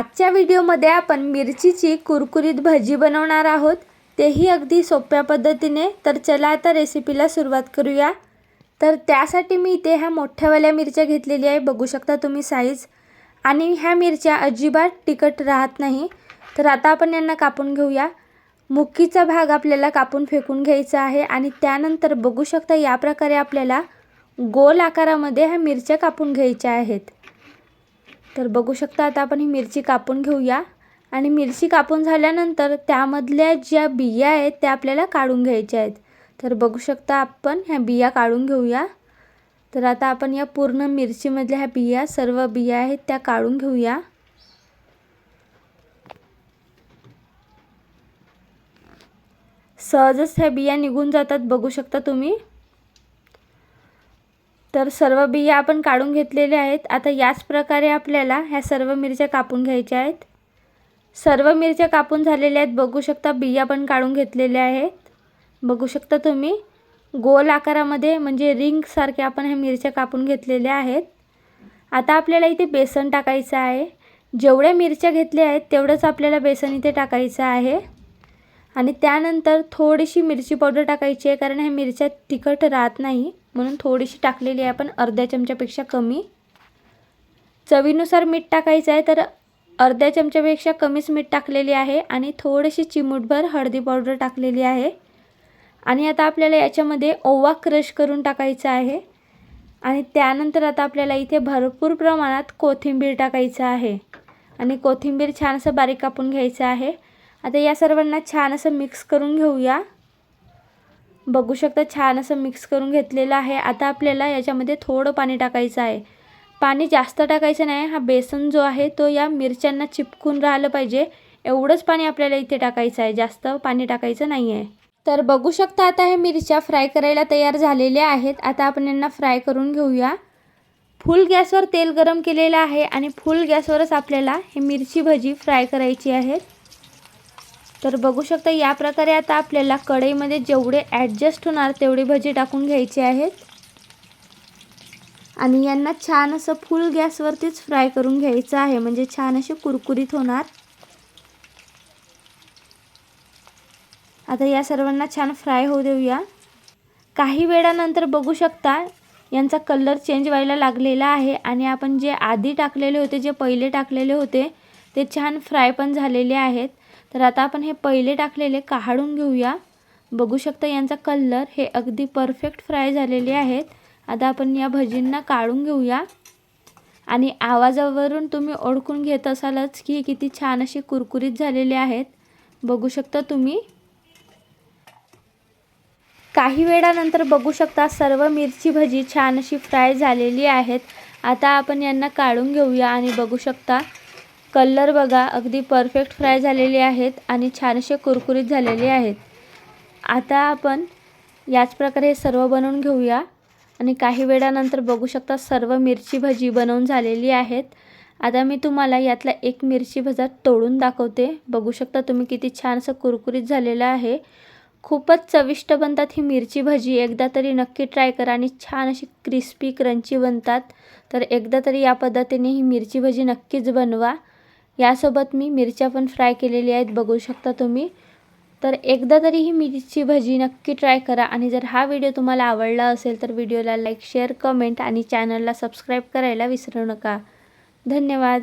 आजच्या व्हिडिओमध्ये आपण मिरचीची कुरकुरीत भजी बनवणार आहोत. तेही अगदी सोप्या पद्धतीने. तर चला आता रेसिपीला सुरुवात करूया. तर त्यासाठी मी इथे ह्या मोठ्यावाल्या मिरच्या घेतलेल्या आहे. बघू शकता तुम्ही साईज आणि ह्या मिरच्या अजिबात तिखट राहत नाही. तर आता आपण यांना कापून घेऊया. मुक्कीचा भाग आपल्याला कापून फेकून घ्यायचा आहे. आणि त्यानंतर बघू शकता या प्रकारे आपल्याला गोल आकारामध्ये ह्या मिरच्या कापून घ्यायच्या आहेत. तर बघू शकता आता आपण ही मिरची कापून घेऊया. आणि मिरची कापून झाल्यानंतर त्यामधल्या ज्या बिया आहेत त्या आपल्याला काढून घ्यायच्या आहेत. तर बघू शकता आपण ह्या बिया काढून घेऊया. तर आता आपण या पूर्ण मिरचीमधल्या ह्या बिया सर्व बिया आहेत त्या काढून घेऊया. सहजच ह्या बिया निघून जातात बघू शकता तुम्ही. तर सर्व बिया आपण काढून घेतलेल्या आहेत. आता याच प्रकारे आपल्याला ह्या सर्व मिरच्या कापून घ्यायच्या आहेत. सर्व मिरच्या कापून झालेल्या आहेत. बघू शकता बिया पण काढून घेतलेल्या आहेत. बघू शकता तुम्ही गोल आकारामध्ये म्हणजे रिंगसारख्या आपण ह्या मिरच्या कापून घेतलेल्या आहेत. आता आपल्याला इथे बेसन टाकायचं आहे. जेवढ्या मिरच्या घेतल्या आहेत तेवढंच आपल्याला बेसन इथे टाकायचं आहे. आणि त्यानंतर थोडीशी मिरची पावडर टाकायची आहे कारण ह्या मिरच्या तिखट राहत नाही. म्हणून थोडीशी टाकलेली आहे आपण अर्ध्या चमच्यापेक्षा कमी. चवीनुसार मीठ टाकायचं आहे तर अर्ध्या चमच्यापेक्षा कमीच मीठ टाकलेली आहे आणि थोडीशी चिमूटभर हळदी पावडर टाकलेली आहे. आणि आता आपल्याला याच्यामध्ये ओवा क्रश करून टाकायचा आहे. आणि त्यानंतर आता आपल्याला इथे भरपूर प्रमाणात कोथिंबीर टाकायचं आहे. आणि कोथिंबीर छान असं बारीक कापून घ्यायचं आहे. आता या सर्वांना छान असं मिक्स करून घेऊया. बघू शकता छान असं मिक्स करून घेतलेलं आहे. आता आपल्याला याच्यामध्ये थोडं पाणी टाकायचं आहे. पाणी जास्त टाकायचं नाही हा बेसन जो आहे तो या मिरच्यांना चिपकून राहिलं पाहिजे. एवढंच पाणी आपल्याला इथे टाकायचं आहे जास्त पाणी टाकायचं नाही आहे तर बघू शकता आता हे मिरच्या फ्राय करायला तयार झालेल्या आहेत. आता आपण यांना फ्राय करून घेऊया. फुल गॅसवर तेल गरम केलेलं आहे आणि फुल गॅसवरच आपल्याला हे मिरची भजी फ्राय करायची आहेत तर बघू शकता या प्रकारे आता आपल्याला कढईमध्ये जेवढे ॲडजस्ट होणार तेवढे भजी टाकून घ्यायचे आहेत. आणि यांना छान असं फुल गॅसवरतीच फ्राय करून घ्यायचं आहे. म्हणजे छान असे कुरकुरीत होणार. आता या सर्वांना छान फ्राय होऊ देऊया. काही वेळानंतर बघू शकता यांचा कलर चेंज व्हायला लागलेला आहे. आणि आपण जे आधी टाकलेले होते जे पहिले टाकलेले होते ते छान फ्राय पण झालेले आहेत. तर आता आपण हे पहिले टाकलेले काढून घेऊया. बघू शकता यांचा कलर हे अगदी परफेक्ट फ्राय झालेले आहेत. आता आपण या भजींना काढून घेऊया. आणि आवाजावरून तुम्ही ओळखून घेत असालच की किती छान अशी कुरकुरीत झालेले आहेत. बघू शकता तुम्ही. काही वेळानंतर बघू शकता सर्व मिरची भजी छान अशी फ्राय झालेली आहेत. आता आपण यांना काढून घेऊया आणि बघू शकता कलर बघा अगदी परफेक्ट फ्राय झालेले आहेत आणि छान असे कुरकुरीत झालेले आहेत. आता आपण याच प्रकारे हे सर्व बनवून घेऊया. आणि काही वेळानंतर बघू शकता सर्व मिरची भजी बनवून झालेली आहेत. आता मी तुम्हाला यातला एक मिरची भजा तोडून दाखवते. बघू शकता तुम्ही किती छान असं कुरकुरीत झालेलं आहे. खूपच चविष्ट बनतात ही मिरची भजी. एकदा तरी नक्की ट्राय करा आणि छान अशी क्रिस्पी क्रंची बनतात. तर एकदा तरी या पद्धतीने ही मिरची भजी नक्कीच बनवा. यासोबत मी मिरच्या पण फ्राय केलेल्या आहेत बघू शकता तुम्ही. तर एकदा तरी ही मिरची भजी नक्की ट्राय करा आणि जर हा व्हिडिओ तुम्हाला आवडला असेल तर व्हिडिओला लाईक शेअर कमेंट आणि चॅनलला सबस्क्राईब करायला विसरू नका. धन्यवाद.